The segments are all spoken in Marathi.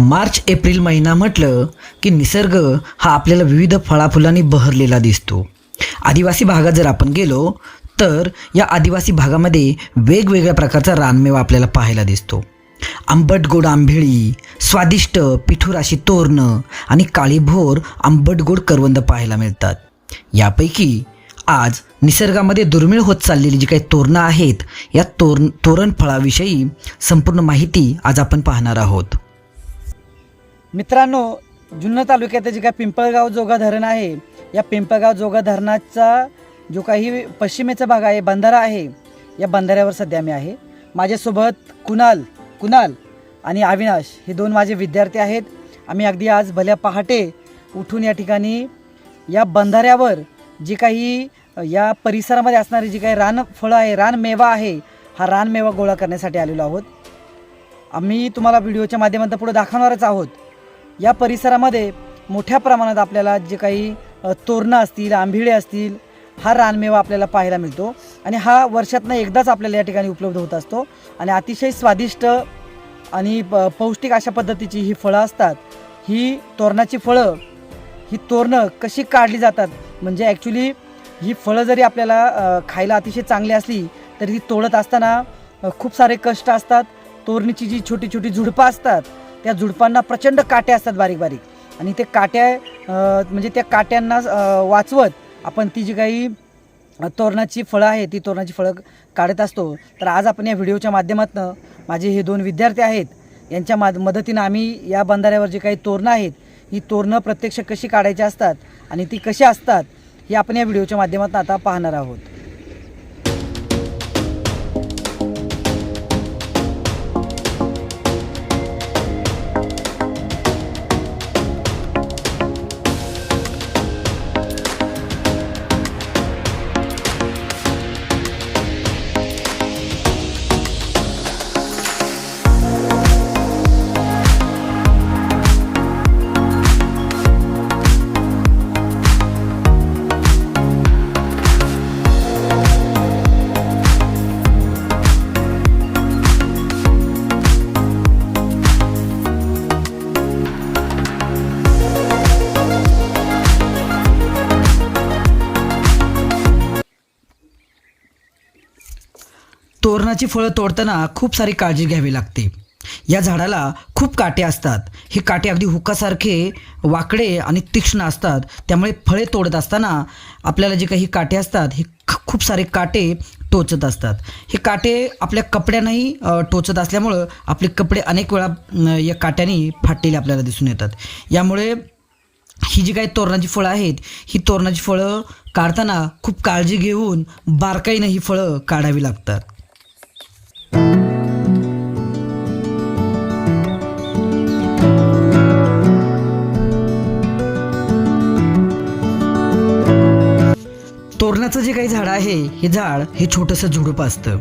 मार्च एप्रिल महिना म्हटलं की निसर्ग हा आपल्याला विविध फळाफुलांनी बहरलेला दिसतो. आदिवासी भागात जर आपण गेलो तर या आदिवासी भागामध्ये वेगवेगळ्या प्रकारचा रानमेवा आपल्याला पाहायला दिसतो. आंबट गोड आंभेळी स्वादिष्ट पिठुराशी तोरणं आणि काळीभोर आंबट गोड करवंद पाहायला मिळतात. यापैकी आज निसर्गामध्ये दुर्मिळ होत चाललेली जी काही तोरणं आहेत या तोरण तोरण फळाविषयी संपूर्ण माहिती आज आपण पाहणार आहोत. मित्रांनो जुन्नर तालुक्यात जे काय पिंपळगाव जोगा धरण आहे या पिंपळगाव जोगा धरणाचा जो काही पश्चिमेचा भाग आहे बंधारा आहे या बंधाऱ्यावर सध्या मी आहे. माझ्यासोबत कुणाल कुणाल आणि अविनाश हे दोन माझे विद्यार्थी आहेत. आम्ही अगदी आज भल्या पहाटे उठून या ठिकाणी या बंधाऱ्यावर जी काही या परिसरामध्ये असणारी जी काही रानफळं आहे रानमेवा आहे हा रानमेवा गोळा करण्यासाठी आलेलो आहोत. आम्ही तुम्हाला व्हिडिओच्या माध्यमातून पुढे दाखवणारच आहोत. या परिसरामध्ये मोठ्या प्रमाणात आपल्याला जे काही तोरणं असतील आंबिळे असतील हा रानमेवा आपल्याला पाहायला मिळतो. आणि हा वर्षातनं एकदाच आपल्याला या ठिकाणी उपलब्ध होत असतो. आणि अतिशय स्वादिष्ट आणि प- पौष्टिक अशा पद्धतीची ही फळं असतात. ही तोरणाची फळं ही तोरणं कशी काढली जातात? म्हणजे ॲक्च्युली ही फळं जरी आपल्याला खायला अतिशय चांगली असली तरी ती तोडत असताना खूप सारे कष्ट असतात. तोरणीची जी छोटी छोटी झुडपं असतात त्या झुडपांना प्रचंड काटे असतात बारीक बारीक. आणि ते काट्या म्हणजे त्या काट्यांना वाचवत आपण ती जी काही तोरणाची फळं आहे ती तोरणाची फळं काढत असतो. तर आज आपण या व्हिडिओच्या माध्यमातून माझे हे दोन विद्यार्थी आहेत यांच्या माद मदतीनं आम्ही या बंधाऱ्यावर जे काही तोरणं आहेत ही तोरणं प्रत्यक्ष कशी काढायची असतात आणि ती कशी असतात हे आपण या व्हिडिओच्या माध्यमातून आता पाहणार आहोत. तोरणाची फळं तोडताना खूप सारी काळजी घ्यावी लागते. या झाडाला खूप काटे असतात. हे काटे अगदी हुकासारखे वाकडे आणि तीक्ष्ण असतात. त्यामुळे फळे तोडत असताना आपल्याला जे काही काटे असतात हे ख- खूप सारे काटे टोचत असतात. हे काटे आपल्या कपड्यांनाही टोचत असल्यामुळं आपले कपडे अनेक वेळा या काट्याने फाटलेले आपल्याला दिसून येतात. यामुळे ही जी काही तोरणाची फळं आहेत ही तोरणाची फळं काढताना खूप काळजी घेऊन बारकाईनं ही फळं काढावी लागतात. तोरणाचं जे काही झाड आहे हे झाड हे छोटंसं झुडूप असतं.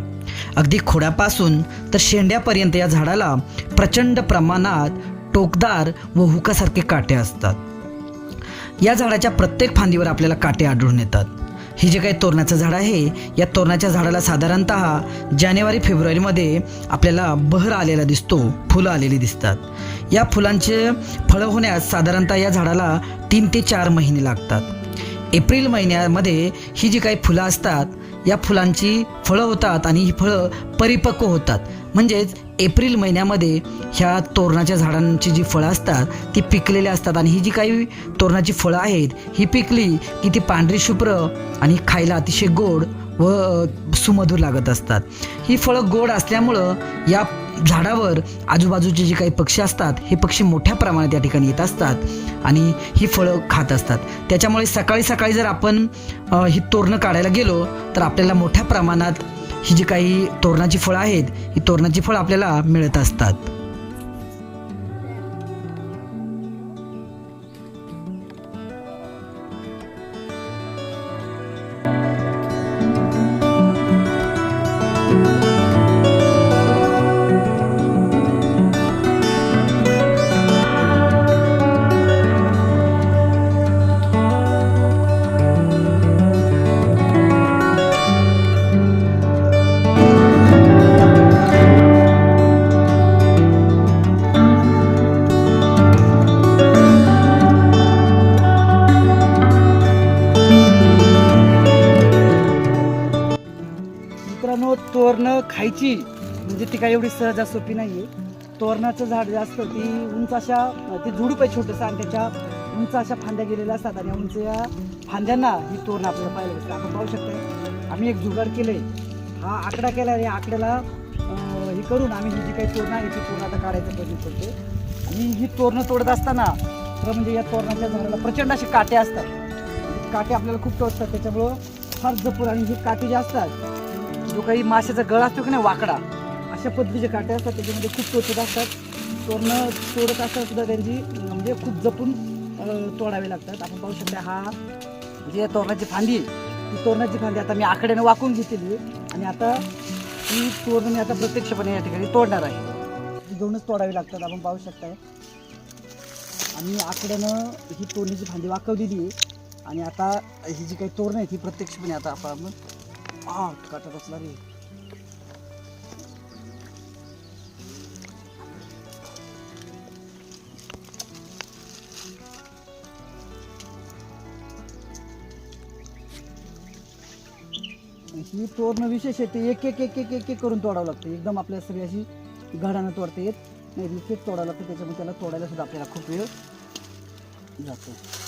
अगदी खोडापासून तर शेंड्यापर्यंत या झाडाला प्रचंड प्रमाणात टोकदार व हुकासारखे काटे असतात. या झाडाच्या प्रत्येक फांदीवर आपल्याला काटे आढळून येतात. हे जे काही तोरणाचं झाड आहे या तोरणाच्या झाडाला साधारणत जानेवारी फेब्रुवारीमध्ये आपल्याला बहर आलेला दिसतो फुलं आलेली दिसतात. या फुलांचे फळं होण्यास साधारणतः या झाडाला तीन ते चार महिने लागतात. एप्रिल महिन्यामध्ये ही जी काही फुलं असतात या फुलांची फळं होतात आणि ही फळं परिपक्व होतात. म्हणजेच एप्रिल महिन्यामध्ये ह्या तोरणाच्या झाडांची जी फळं असतात ती पिकलेली असतात आणि ही जी काही तोरणाची फळं आहेत ही पिकली की ती पांढरी शुभ्र आणि खायला अतिशय गोड व सुमधूर लागत असतात. ही फळं गोड असल्यामुळं या झाडावर आजूबाजूचे जे काही पक्षी असतात हे पक्षी मोठ्या प्रमाणात या ठिकाणी येत असतात. आणि ही फळं खात असतात. त्याच्यामुळे सकाळी सकाळी जर आपण ही तोरणं काढायला गेलो तर आपल्याला मोठ्या प्रमाणात ही जी काही तोरणाची फळं आहेत ही तोरणाची फळं आपल्याला मिळत असतात. खायची. म्हणजे ती काय एवढी सहजा सोपी नाही आहे तोरणाचं झाड जे असतं ती उंच अशा ते झुडूप आहे छोटंसं आणि त्याच्या उंच अशा फांद्या गेलेल्या असतात आणि उंच या फांद्यांना ही तोरण आपल्याला पाहिलं असतं आपण पाहू शकतो आम्ही एक जुगाड केलंय. हा आकडा केला या आकड्याला हे करून आम्ही ही जी काही तोरणं आहे ती तोरण आता काढायचा प्रयत्न करतो आणि ही तोरणं तोडत असताना खरं म्हणजे या तोरणाच्या झाडाला प्रचंड असे काटे असतात. काटे आपल्याला खूप टोचतात त्याच्यामुळं फार जपून आणि ही काटे जे असतात जो काही माशाचा गळ असतो की नाही वाकडा अशा पद्धतीचे काटे असतात. त्याच्यामध्ये खूप टोचत असतात. तोरणं तोडत असताना सुद्धा त्यांची म्हणजे खूप जपून तोडावे लागतात. आपण पाहू शकता हा जे तोरणाची फांदी आहे, ती तोरणाची फांदी आता मी आकड्याने वाकून घेतलेली आणि आता ही तोरण मी आता प्रत्यक्षपणे या ठिकाणी तोडणार आहे. ती घेऊनच तोडावी लागतात आपण पाहू शकताय. आम्ही आकड्यानं ही तोरणीची फांदी वाकवलेली आहे. आणि आता ही जी काही तोरणं आहे ती प्रत्यक्षपणे आता आपण हा काटा बसला रे ही तोरणं विशेष आहे ते एक एक एक एक एक एक करून तोडावं लागतं एकदम आपल्या सगळी अशी घडानं तोडता येत नाही तोडावं लागतं त्याच्यामुळे त्याला तोडायला सुद्धा आपल्याला खूप वेळ जातो